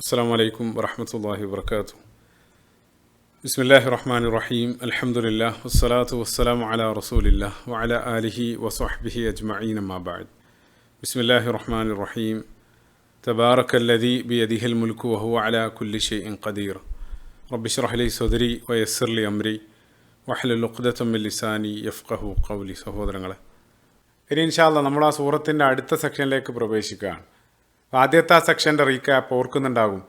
അസ്സാം വലൈക്കും വറഹമത്തല്ലാഹി വാബർക്കാത്തു ബിസ്മില്ലാഹി റഹ്മാൻ റഹീം. അലഹമുല്ലാ വസ്സലാത്തു വസ്സലാം അല റസൂലില്ല വഅല ആലിഹി വസ്ഹബിഹി അജ്മഈൻ അമ്മാബാദ് ബിസ്മില്ലാഹി റഹ്മാൻ റഹീം. തബാറക്കല്ലതി ബി അദിഹിൽ മുൽക്കു വഹു അല കുല്ലി ഷെയ്ൻ ഖദീർ. റബ്ബിഷ്റഹ്ലി സദരി വയസ്സർലി അംരി വഹലുഖ്ദത്തമ്മിൽ ലിസാനി യഫ്ഖഹു കൗലി സഹോദരങ്ങളെ ഇനി ഇൻഷാല്ല നമ്മൾ ആ സൂറത്തിന്റെ അടുത്ത സെക്ഷനിലേക്ക് പ്രവേശിക്കുകയാണ്. ആദ്യത്തെ ആ സെക്ഷന്റെ റീക്യാപ്പ് ഓർക്കുന്നുണ്ടാകും.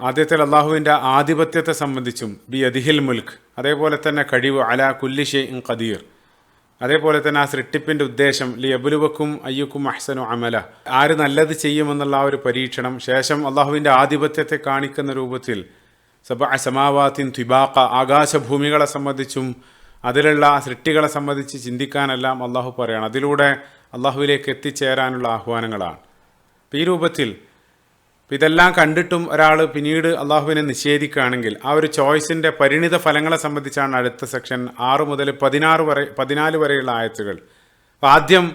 ആദ്യത്തിൽ അള്ളാഹുവിന്റെ ആധിപത്യത്തെ സംബന്ധിച്ചും ബി അദിഹിൽ മുൽക്ക് അതേപോലെ തന്നെ കഴിവ് അല കുല്ലിഷെ ഇൻ ഖദീർ. അതേപോലെ തന്നെ ആ സൃഷ്ടിപ്പിന്റെ ഉദ്ദേശം ലി അബുലുവക്കും അയ്യക്കും അഹ്സനു അമല. ആര് നല്ലത് ചെയ്യുമെന്നുള്ള ആ ഒരു പരീക്ഷണം ശേഷം അള്ളാഹുവിന്റെ ആധിപത്യത്തെ കാണിക്കുന്ന രൂപത്തിൽ സബ സമാവാത്തിൻ ത്വിബാക്ക ആകാശഭൂമികളെ സംബന്ധിച്ചും അതിലുള്ള ആ സൃഷ്ടികളെ സംബന്ധിച്ച് ചിന്തിക്കാനെല്ലാം അള്ളാഹു പറയണം. അതിലൂടെ അള്ളാഹുവിലേക്ക് എത്തിച്ചേരാനുള്ള ആഹ്വാനങ്ങളാണ്. ഈ രൂപത്തിൽ ഇതെല്ലാം കണ്ടിട്ടും ഒരാൾ പിന്നീട് അള്ളാഹുവിനെ നിഷേധിക്കുകയാണെങ്കിൽ ആ ഒരു ചോയ്സിന്റെ പരിണിത ഫലങ്ങളെ സംബന്ധിച്ചാണ് അടുത്ത സെക്ഷൻ ആറ് മുതൽ പതിനാറ് വരെ പതിനാല് വരെയുള്ള ആയത്തുകൾ. ആദ്യം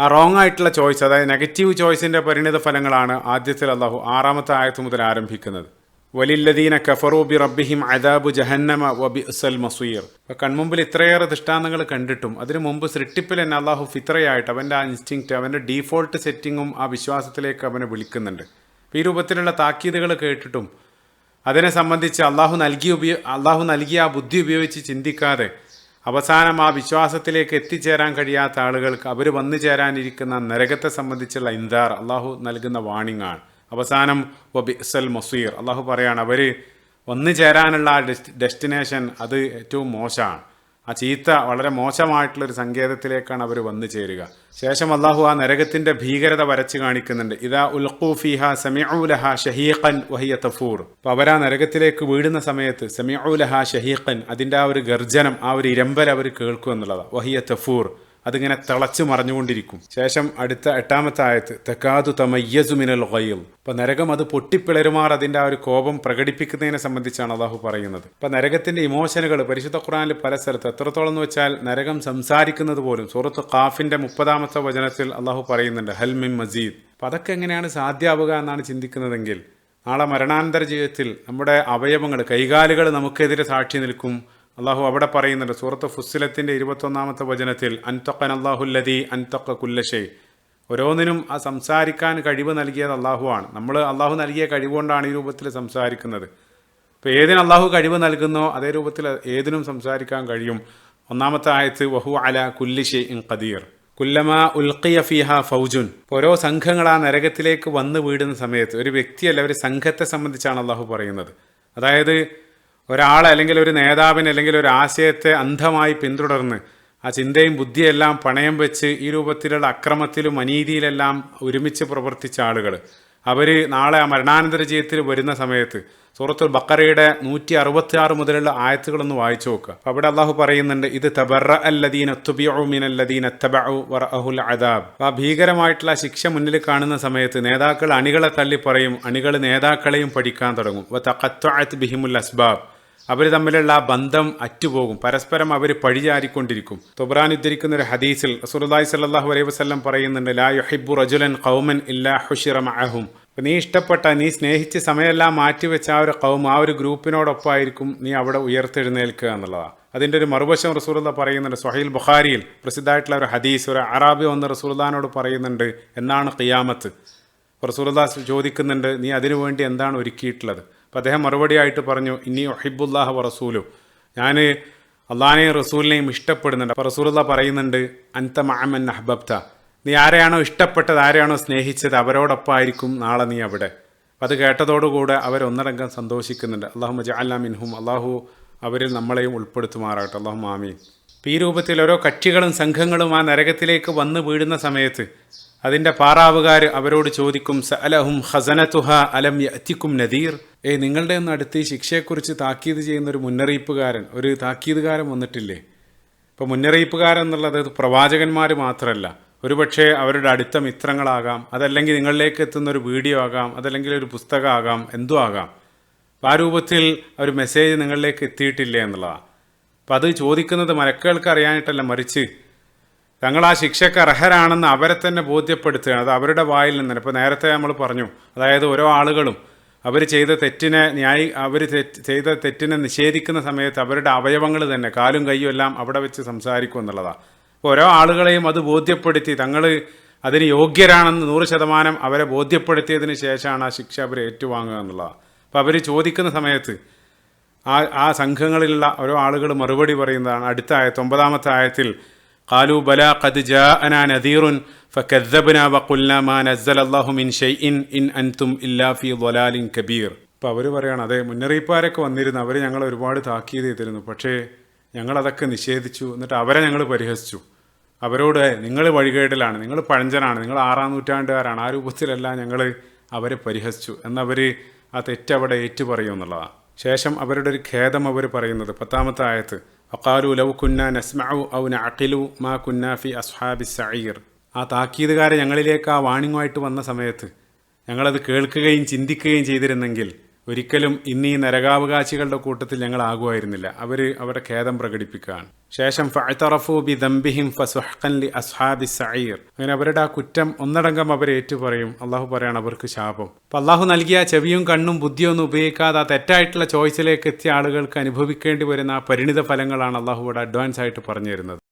ആ റോങ് ആയിട്ടുള്ള ചോയ്സ് അതായത് നെഗറ്റീവ് ചോയ്സിന്റെ പരിണിത ഫലങ്ങളാണ് ആദ്യത്തിൽ അള്ളാഹു ആറാമത്തെ ആയത്ത് മുതൽ ആരംഭിക്കുന്നത്. വലില്ലദീന കഫറൂബി റബ്ബിഹിം അദാബു ജഹന്നമ വബി അസൽ മസൂർ. അപ്പം കൺമുമ്പിൽ ഇത്രയേറെ ദൃഷ്ടാന്തങ്ങൾ കണ്ടിട്ടും അതിനു മുമ്പ് സൃഷ്ടിപ്പിൽ തന്നെ അള്ളാഹു ഫിത്രയായിട്ട് അവന്റെ ആ ഇൻസ്റ്റിങ്ക്റ്റ് അവന്റെ ഡീഫോൾട്ട് സെറ്റിങ്ങും ആ വിശ്വാസത്തിലേക്ക് അവനെ വിളിക്കുന്നുണ്ട്. ഈ രൂപത്തിലുള്ള താക്കീതുകൾ കേട്ടിട്ടും അതിനെ സംബന്ധിച്ച് അള്ളാഹു നൽകി ഉപയോ അള്ളാഹു നൽകിയ ആ ബുദ്ധി ഉപയോഗിച്ച് ചിന്തിക്കാതെ അവസാനം ആ വിശ്വാസത്തിലേക്ക് എത്തിച്ചേരാൻ കഴിയാത്ത ആളുകൾക്ക് അവർ വന്നു ചേരാനിരിക്കുന്ന നരകത്തെ സംബന്ധിച്ചുള്ള ഇന്താർ അള്ളാഹു നൽകുന്ന വാണിംഗ് ആണ്. അവസാനം ബിസൽ മൊസീർ. അള്ളാഹു പറയാണ് അവർ വന്നു ചേരാനുള്ള ആ ഡെസ്റ്റിനേഷൻ അത് ഏറ്റവും മോശമാണ്. ആ ചീത്ത വളരെ മോശമായിട്ടുള്ളൊരു സങ്കേതത്തിലേക്കാണ് അവർ വന്നു ചേരുക. ശേഷം അള്ളാഹു ആ നരകത്തിന്റെ ഭീകരത വരച്ച് കാണിക്കുന്നുണ്ട്. ഇതാ ഉൽഖൂഫിഹ സമീഉലഹ ഷഹീഖൻ വഹിയ തഫൂർ. അപ്പം അവർ ആ നരകത്തിലേക്ക് വീഴുന്ന സമയത്ത് സമീഉലഹ ഷഹീഖൻ അതിന്റെ ആ ഒരു ഗർജനം ആ ഒരു ഇരമ്പൽ അവർ കേൾക്കുമെന്നുള്ളതാണ് വഹിയ തഫൂർ. അതിങ്ങനെ തിളച്ചു മറിഞ്ഞുകൊണ്ടിരിക്കും. ശേഷം അടുത്ത എട്ടാമത്തെ ആയത്ത് തെക്കാതു തമയ്യസുമിനൽ ഗയിൽ ഇപ്പൊ നരകം അത് പൊട്ടിപ്പിളരുമാർ അതിന്റെ ആ ഒരു കോപം പ്രകടിപ്പിക്കുന്നതിനെ സംബന്ധിച്ചാണ് അള്ളാഹു പറയുന്നത്. ഇപ്പൊ നരകത്തിന്റെ ഇമോഷനുകൾ പരിശുദ്ധ ഖുറാനിൽ പല സ്ഥലത്ത് എത്രത്തോളം എന്ന് വെച്ചാൽ നരകം സംസാരിക്കുന്നത് പോലും സൂറത്ത് ഖാഫിന്റെ മുപ്പതാമത്തെ വചനത്തിൽ അള്ളാഹു പറയുന്നുണ്ട് ഹൽമിൻ മജീദ് അപ്പൊ അതൊക്കെ എങ്ങനെയാണ് സാധ്യമാവുക എന്നാണ് ചിന്തിക്കുന്നതെങ്കിൽ നാളെ മരണാന്തര ജീവിതത്തിൽ നമ്മുടെ അവയവങ്ങൾ കൈകാലുകൾ നമുക്കെതിരെ സാക്ഷി നിൽക്കും അള്ളാഹു അവിടെ പറയുന്നുണ്ട് സൂറത്ത് ഫുസ്സിലത്തിന്റെ ഇരുപത്തൊന്നാമത്തെ വചനത്തിൽ അൻതഖൻ അള്ളാഹുല്ലതി അൻതൊക്ക കുല്ലശേ ഓരോന്നിനും ആ സംസാരിക്കാൻ കഴിവ് നൽകിയത് അള്ളാഹുവാണ് നമ്മൾ അള്ളാഹു നൽകിയ കഴിവുകൊണ്ടാണ് ഈ രൂപത്തിൽ സംസാരിക്കുന്നത്. ഇപ്പോൾ ഏതിന് അള്ളാഹു കഴിവ് നൽകുന്നോ അതേ രൂപത്തിൽ ഏതിനും സംസാരിക്കാൻ കഴിയും. ഒന്നാമത്തെ ആയത്ത് വഹു അല കുല്ലിഷെ ഇൻ ഖദീർ. കുല്ലമ ഉൽക്കിയ ഫിഹ ഫൗജുൻ. ഓരോ സംഘങ്ങൾ ആ നരകത്തിലേക്ക് വന്ന് വീടുന്ന സമയത്ത് ഒരു വ്യക്തിയല്ല ഒരു സംഘത്തെ സംബന്ധിച്ചാണ് അള്ളാഹു പറയുന്നത്. അതായത് ഒരാൾ അല്ലെങ്കിൽ ഒരു നേതാവിനെ അല്ലെങ്കിൽ ഒരു ആശയത്തെ അന്ധമായി പിന്തുടർന്ന് ആ ചിന്തയും ബുദ്ധിയെല്ലാം പണയം വെച്ച് ഈ രൂപത്തിലുള്ള അക്രമത്തിലും അനീതിയിലെല്ലാം ഒരുമിച്ച് പ്രവർത്തിച്ച ആളുകൾ അവർ നാളെ ആ മരണാനന്തര ജീവിതത്തിൽ വരുന്ന സമയത്ത് സൂറത്തുൽ ബക്കറയുടെ നൂറ്റി അറുപത്തി ആറ് മുതലുള്ള ആയത്തുകളൊന്ന് വായിച്ചു നോക്കുക അവിടെ അള്ളാഹു പറയുന്നുണ്ട് ഇത് തബറ അല്ലദീൻ അത്തുബിയുമിനല്ലദീൻ തബഅു വറഅഹുൽ അദാബ്. ആ ഭീകരമായിട്ടുള്ള ശിക്ഷ മുന്നിൽ കാണുന്ന സമയത്ത് നേതാക്കൾ അണികളെ തള്ളി പറയും അണികൾ നേതാക്കളെയും പഠിക്കാൻ തുടങ്ങും. വ ബിഹിമുൽ അസ്ബാബ്. അവർ തമ്മിലുള്ള ആ ബന്ധം അറ്റുപോകും. പരസ്പരം അവർ പഴിചാരിക്കൊണ്ടിരിക്കും. തുബ്രാൻ ഉദ്ധരിക്കുന്ന ഒരു ഹദീസിൽ റസൂലുള്ളാഹി സ്വല്ലല്ലാഹു അലൈഹി വസ്ലം പറയുന്നുണ്ട് ലാ യുഹിബു റജുലൻ കൗമൻ ഇല്ലാ ഹുഷിറ മഅഹും. നീ ഇഷ്ടപ്പെട്ട നീ സ്നേഹിച്ച് സമയമെല്ലാം മാറ്റിവെച്ച ആ ഒരു കൗം ആ ഒരു ഗ്രൂപ്പിനോടൊപ്പമായിരിക്കും നീ അവിടെ ഉയർത്തെഴുന്നേൽക്കുക എന്നുള്ളതാണ് അതിന്റെ ഒരു മറുവശം റസൂലുള്ള പറയുന്നുണ്ട് സൊഹൈൽ ബുഖാരിയിൽ പ്രസിദ്ധമായിട്ടുള്ള ഒരു ഹദീസ് ഒരു അറാബി വന്ന് റസൂലുള്ളാനോട് പറയുന്നുണ്ട് എന്നാണ് ഖിയാമത്ത്? റസൂർദാസ് ചോദിക്കുന്നുണ്ട് നീ അതിനുവേണ്ടി എന്താണ് ഒരുക്കിയിട്ടുള്ളത്? അപ്പം അദ്ദേഹം മറുപടിയായിട്ട് പറഞ്ഞു ഇനി ഒഹിബുല്ലാഹ് റസൂലു. ഞാൻ അള്ളാഹിനെയും റസൂലിനെയും ഇഷ്ടപ്പെടുന്നുണ്ട്. അപ്പോൾ റസൂലുള്ള പറയുന്നുണ്ട് അൻത മഅമൻ അഹ്ബബ്ത. നീ ആരെയാണോ ഇഷ്ടപ്പെട്ടത് ആരെയാണോ സ്നേഹിച്ചത് അവരോടൊപ്പമായിരിക്കും നാളെ നീ അവിടെ. അത് കേട്ടതോടുകൂടെ അവരൊന്നടങ്കം സന്തോഷിക്കുന്നുണ്ട്. അള്ളാഹു മജാ മിൻഹും അള്ളാഹു അവരിൽ നമ്മളെയും ഉൾപ്പെടുത്തുമാറാകട്ടെ. അള്ളാഹു മാമീൻ ഈ രൂപത്തിൽ ഓരോ കക്ഷികളും സംഘങ്ങളും ആ നരകത്തിലേക്ക് വന്ന് വീഴുന്ന സമയത്ത് അതിന്റെ പാറാവുകാർ അവരോട് ചോദിക്കും സ അലഹും ഹസനത്തുഹ അലം യത്തിക്കും നദീർ? ഏ നിങ്ങളുടെ ഒന്നും അടുത്ത് ഈ ശിക്ഷയെക്കുറിച്ച് താക്കീത് ചെയ്യുന്ന ഒരു മുന്നറിയിപ്പുകാരൻ ഒരു താക്കീതുകാരൻ വന്നിട്ടില്ലേ? ഇപ്പോൾ മുന്നറിയിപ്പുകാരൻ എന്നുള്ളത് പ്രവാചകന്മാർ മാത്രമല്ല. ഒരുപക്ഷെ അവരുടെ അടുത്ത മിത്രങ്ങളാകാം അതല്ലെങ്കിൽ നിങ്ങളിലേക്ക് എത്തുന്ന ഒരു വീഡിയോ ആകാം അതല്ലെങ്കിൽ ഒരു പുസ്തകമാകാം എന്തോ ആകാം. ആ രൂപത്തിൽ ഒരു മെസ്സേജ് നിങ്ങളിലേക്ക് എത്തിയിട്ടില്ലേ എന്നുള്ളതാണ് അപ്പം അത് ചോദിക്കുന്നത് മലക്കുകൾക്ക് അറിയാനായിട്ടല്ല മറിച്ച് തങ്ങൾ ആ ശിക്ഷയ്ക്ക് അർഹരാണെന്ന് അവരെ തന്നെ ബോധ്യപ്പെടുത്തുകയാണ്. അത് അവരുടെ വായിൽ നിന്ന് ഇപ്പോൾ നേരത്തെ നമ്മൾ പറഞ്ഞു അതായത് ഓരോ ആളുകളും അവർ ചെയ്ത തെറ്റിനെ ന്യായി അവർ ചെയ്ത തെറ്റിനെ നിഷേധിക്കുന്ന സമയത്ത് അവരുടെ അവയവങ്ങൾ തന്നെ കാലും കൈയും എല്ലാം അവിടെ വെച്ച് സംസാരിക്കും എന്നുള്ളതാണ് ഓരോ ആളുകളെയും അത് ബോധ്യപ്പെടുത്തി തങ്ങൾ അതിന് യോഗ്യരാണെന്ന് നൂറ് ശതമാനം അവരെ ബോധ്യപ്പെടുത്തിയതിന് ശേഷമാണ് ആ ശിക്ഷ അവർ ഏറ്റുവാങ്ങുക എന്നുള്ളതാണ് അപ്പോൾ അവർ ചോദിക്കുന്ന സമയത്ത് ആ ആ സംഘങ്ങളിലുള്ള ഓരോ ആളുകൾ മറുപടി പറയുന്നതാണ് അടുത്ത ആയത്ത് ഒമ്പതാമത്തെ ആയത്തിൽ قالوا بلى قد جاءنا نذير فكذبنا وقلنا ما نزل الله من شيء إن أنتم إلا في ضلال كبير അപ്പോൾ അവർ പറയാണ് അതെ മുന്നറിയിപ്പാരൊക്കെ വന്നിരുന്നു അവർ ഞങ്ങൾ ഒരുപാട് താക്കീത് ചെയ്തിരുന്നു പക്ഷേ ഞങ്ങളതൊക്കെ നിഷേധിച്ചു എന്നിട്ട് അവരെ ഞങ്ങൾ പരിഹസിച്ചു അവരോട് നിങ്ങൾ വഴികേടിലാണ് നിങ്ങൾ പഴഞ്ചനാണ് നിങ്ങൾ ആറാം നൂറ്റാണ്ടുകാരാണ് ആ രൂപത്തിലല്ല ഞങ്ങൾ അവരെ പരിഹസിച്ചു എന്നവർ ആ തെറ്റവിടെ ഏറ്റുപറയും എന്നുള്ളതാണ് ശേഷം അവരുടെ ഒരു ഖേദം അവർ പറയുന്നത് പത്താമത്തെ ആയത്ത് അക്കാലു ലവ് കുന്ന നസ്മഉ ഔ നഅഖിലു മാ കുന്ന ഫി അസ്ഹാബി സഈർ ആ താക്കീതുകാരെ ഞങ്ങളിലേക്ക് ആ വാണിങ്ങുമായിട്ട് വന്ന സമയത്ത് ഞങ്ങളത് കേൾക്കുകയും ചിന്തിക്കുകയും ചെയ്തിരുന്നെങ്കിൽ ഒരിക്കലും ഇന്ന് ഈ നരകാവകാശികളുടെ കൂട്ടത്തിൽ ഞങ്ങൾ ആകുമായിരുന്നില്ല. അവർ അവരുടെ ഖേദം പ്രകടിപ്പിക്കുകയാണ്. ശേഷം ഫഅ്തറഫു ബി ദംബിഹിം ഫസുഹ്ഖൻ അസ്ഹാബി സഈർ. അങ്ങനെ അവരുടെ ആ കുറ്റം ഒന്നടങ്കം അവർ ഏറ്റുപറയും. അള്ളാഹു പറയാണ് അവർക്ക് ശാപം. അപ്പം അള്ളാഹു നൽകിയ ചെവിയും കണ്ണും ബുദ്ധിയും ഒന്നും ഉപയോഗിക്കാതെ ആ തെറ്റായിട്ടുള്ള ചോയ്സിലേക്ക് എത്തിയ ആളുകൾക്ക് അനുഭവിക്കേണ്ടി വരുന്ന ആ പരിണിത ഫലങ്ങളാണ് അള്ളാഹു ഇവിടെ അഡ്വാൻസ് ആയിട്ട് പറഞ്ഞു തരുന്നത്.